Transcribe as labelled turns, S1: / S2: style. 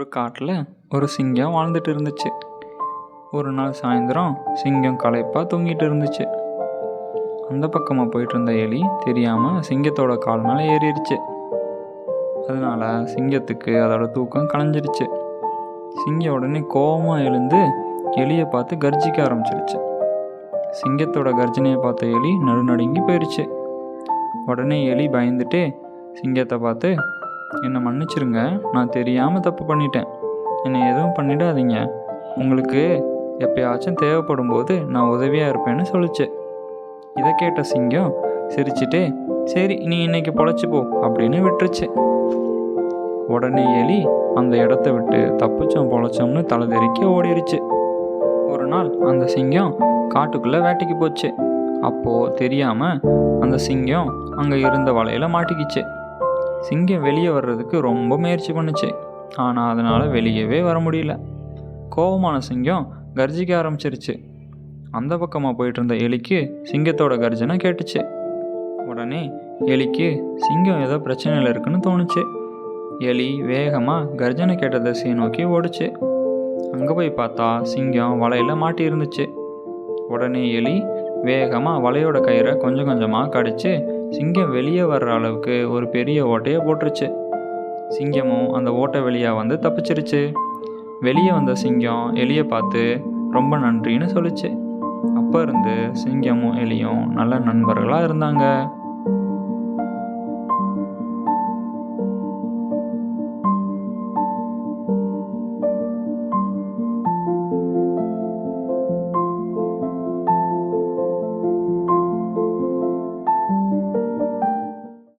S1: ஒரு காட்டில் ஒரு சிங்கம் வாழ்ந்துட்டு இருந்துச்சு. ஒரு நாள் சாயந்தரம் சிங்கம் களைப்பாக தூங்கிட்டு இருந்துச்சு. அந்த பக்கமாக போயிட்டு இருந்த எலி தெரியாமல் சிங்கத்தோட கால் மேலே ஏறிடுச்சு. அதனால சிங்கத்துக்கு அதோட தூக்கம் களைஞ்சிருச்சு சிங்கம் உடனே கோவமாக எழுந்து எலியை பார்த்து கர்ஜிக்க ஆரம்பிச்சிருச்சு. சிங்கத்தோட கர்ஜனையை பார்த்த எலி நடுநடுங்கி போயிடுச்சு உடனே எலி பயந்துட்டு சிங்கத்தை பார்த்து என்னை மன்னிச்சிருங்க. நான் தெரியாமல் தப்பு பண்ணிட்டேன். என்னை எதுவும் பண்ணிடாதீங்க. உங்களுக்கு எப்பயாச்சும் தேவைப்படும் போது நான் உதவியாக இருப்பேன்னு சொல்லுச்சு. இதை கேட்ட சிங்கம் சிரிச்சிட்டு சரி நீ இன்னைக்கு பொழைச்சி போ அப்படின்னு விட்டுருச்சு. உடனே எலி அந்த இடத்த விட்டு தப்பிச்சோம் பொழைச்சோம்னு தலை தெறிக்க ஓடிருச்சு. ஒரு நாள் அந்த சிங்கம் காட்டுக்குள்ளே வேட்டைக்கு போச்சு. அப்போது தெரியாமல் அந்த சிங்கம் அங்கே இருந்த வலையில் மாட்டிக்கிச்சு. சிங்கம் வெளியே வர்றதுக்கு ரொம்ப முயற்சி பண்ணுச்சு. ஆனால் அதனால் வெளியவே வர முடியல. கோபமான சிங்கம் கர்ஜிக்க ஆரம்பிச்சிருச்சு. அந்த பக்கமாக போயிட்டு இருந்த எலிக்கு சிங்கத்தோட கர்ஜனை கேட்டுச்சு. உடனே எலிக்கு சிங்கம் ஏதோ பிரச்சனையில் இருக்குன்னு தோணுச்சு. எலி வேகமாக கர்ஜனை கேட்ட திசையை நோக்கி ஓடுச்சு. அங்கே போய் பார்த்தா சிங்கம் வலையில் மாட்டி இருந்துச்சு உடனே எலி வேகமாக வலையோட கயிறை கொஞ்சம் கொஞ்சமாக கடிச்சு சிங்கம் வெளியே வர்ற அளவுக்கு ஒரு பெரிய ஓட்டையை போட்டுருச்சு. சிங்கமும் அந்த ஓட்டை வெளியாக வந்து தப்பிச்சிருச்சு. வெளியே வந்த சிங்கம் எலியை பார்த்து ரொம்ப நன்றின்னு சொல்லுச்சு. அப்போ இருந்து சிங்கமும் எலியும் நல்ல நண்பர்களாக இருந்தாங்க.